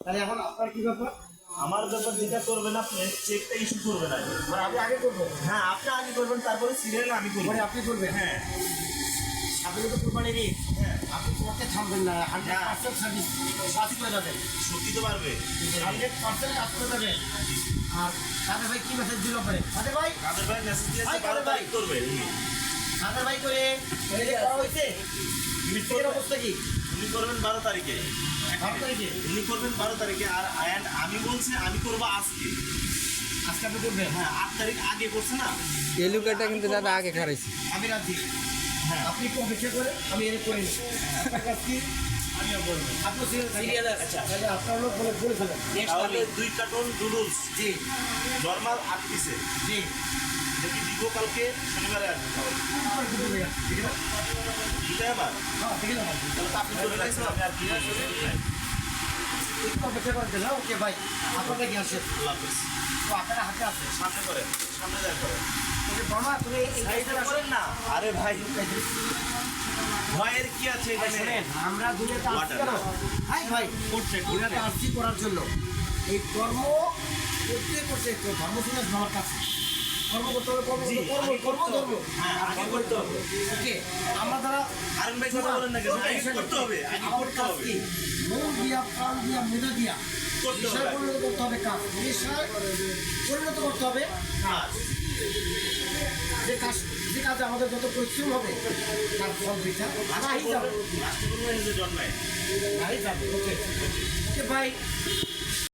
তাহলে এখন আপনার কি ব্যাপার? আমার ব্যাপার যেটা করবেন আপনি চেকটা ইস্যু করবেন আগে। মানে আপনি আগে করবেন? হ্যাঁ আপনি আগে করবেন তারপরে সিরিয়াল আমি করব। মানে আপনি করবেন? হ্যাঁ। আপনি তো ঈদ হ্যাঁ। আপনি পথে থামবেন না হান্ড্রেড পার্সেন্ট সার্ভিস কাজ করে যাবেন। সত্যি তো পারবে। হান্ড্রেড পার্সেন্ট কাজ করে যাবেন। আর কাদের ভাই কি মেসেজ দিল পরে? কাদের ভাই? কাদের ভাই মেসেজ দিয়েছে কাদের ভাই? করবে। কাদের ভাই করে মিস্ত্রির অবস্থা কি? উনি করবেন বারো তারিখে। বারো তারিখে? উনি করবেন বারো তারিখে। আর and আমি বলছি আমি করব আজকে। আজকে আপনি করবেন? হ্যাঁ আট তারিখ আগে করছে না? এই লোকটা কিন্তু দাদা আগে খারাইছে। আমি রাজি। হ্যাঁ। আপনি অপেক্ষা করে আমি এর করে কাজ কি আমিও করব আপনি সিরিয়াল আচ্ছা। তাহলে আপনার লোক বলে বলে ফেলেন। তাহলে দুই কার্টন নুডলস। জি। নর্মাল আট পিসে জি। দিব কালকে শনিবারে আসবে তাহলে। আপনার কিন্তু ভাইয়া, ঠিক আছে দুটাই আবার ঠিক আছে তাহলে আপনি করে রাখছেন আমি আর কি একটু অপেক্ষা করে দিলাম। ওকে ভাই। আপনাদের কি আছে আল্লাহ তো আপনার হাতে আছে। সামনে করেন সামনে দেখ করেন। বাবা তুমি করেন না। আরে ভাই ভয়ের কি আছে এখানে? আমরা দুনিয়াতে আসছি কেন? হাই ভাই করছে দুনিয়াতে আসছি করার জন্য। এই কর্ম করতে করতে ধর্ম আমার কাছে। কর্ম করতে হবে। কর্ম কর্ম। হ্যাঁ, আগে করতে হবে। ওকে আমরা দ্বারা আরেন ভাই কথা বলেন না কেন? আগে করতে হবে আগে করতে হবে। মন দিয়া প্রাণ দিয়া মেধা দিয়া পরিণত করতে হবে কাজ। পরিণত করতে হবে কাজ। যে কাজ যে কাজে আমাদের যত পরিশ্রম হবে তার ফল যাবে। জন্মায়। যাবে ওকে। ওকে ভাই